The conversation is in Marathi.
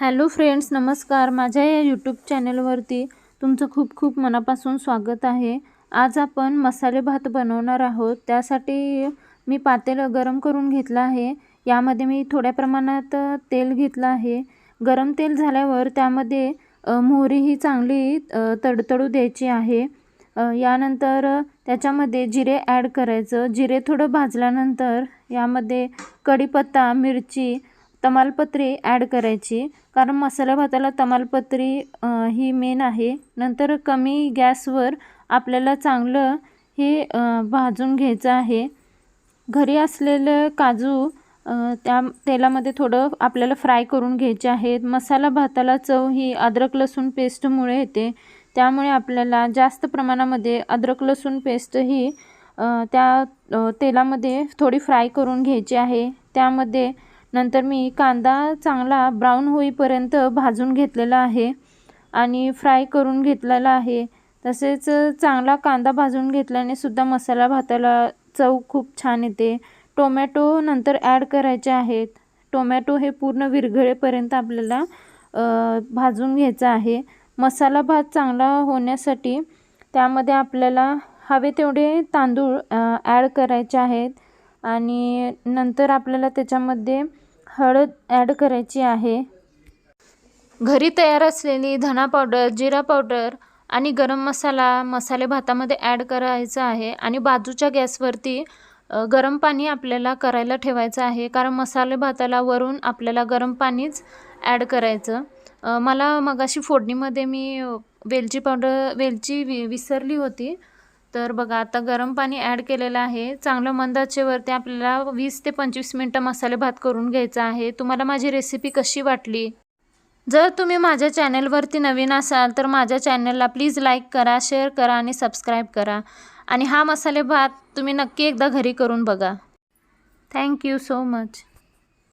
हॅलो फ्रेंड्स नमस्कार. माझ्या या यूट्यूब चॅनलवरती तुमचं खूप खूप मनापासून स्वागत आहे. आज आपण मसाले भात बनवणार आहोत. त्यासाठी मी पातेलं गरम करून घेतलं आहे. यामध्ये मी थोड्या प्रमाणात तेल घेतलं आहे. गरम तेल झाल्यावर त्यामध्ये मोहरी ही चांगली तडतडू द्यायची आहे. यानंतर त्याच्यामध्ये जिरे ॲड करायचं. जिरे थोडं भाजल्यानंतर यामध्ये कढीपत्ता मिरची तमालपत्री ॲड करायची. कारण मसाला भाताला तमालपत्री ही मेन आहे. नंतर कमी गॅसवर आपल्याला चांगलं हे भाजून घ्यायचं आहे. घरी असलेलं काजू त्या तेलामध्ये थोडं आपल्याला फ्राय करून घ्यायचे आहेत. मसाला भाताला चव ही अद्रक लसूण पेस्टमुळे येते. त्यामुळे आपल्याला जास्त प्रमाणामध्ये अद्रक लसूण पेस्ट ही त्या तेलामध्ये थोडी फ्राय करून घ्यायची आहे. त्यामध्ये नंतर मी कांदा चांगला ब्राऊन होईपर्यंत भाजून घेतलेला आहे आणि फ्राय करून घेतलेला आहे. तसेच चांगला कांदा भाजून घेतल्याने सुद्धा मसाला भाताला चव खूप छान येते. टोमॅटो नंतर ॲड करायचे आहेत. टोमॅटो हे पूर्ण विरघळेपर्यंत आपल्याला भाजून घ्यायचं आहे. मसाला भात चांगला होण्यासाठी त्यामध्ये आपल्याला हवे तेवढे तांदूळ ॲड करायचे आहेत. आणि नंतर आपल्याला त्याच्यामध्ये हळद ॲड करायची आहे. घरी तयार असलेली धना पावडर जिरा पावडर आणि गरम मसाला मसाले भातामध्ये ॲड करायचा आहे आणि बाजूच्या गॅसवरती गरम पाणी आपल्याला करायला ठेवायचं आहे कारण मसाले भाताला वरून आपल्याला गरम पाणीच ॲड करायचं. मला मगाशी फोडणीमध्ये मी वेलची पावडर वेलची वि विसरली होती. तर बघा आता गरम पाणी ॲड केलेलं आहे. चांगलं मंदाचेवरती आपल्याला वीस ते पंचवीस मिनटं मसाले भात करून घ्यायचा आहे. तुम्हाला माझी रेसिपी कशी वाटली? जर तुम्ही माझ्या चॅनलवरती नवीन असाल तर माझ्या चॅनलला प्लीज लाईक करा शेअर करा आणि सबस्क्राईब करा. आणि हा मसाले भात तुम्ही नक्की एकदा घरी करून बघा. Thank you so much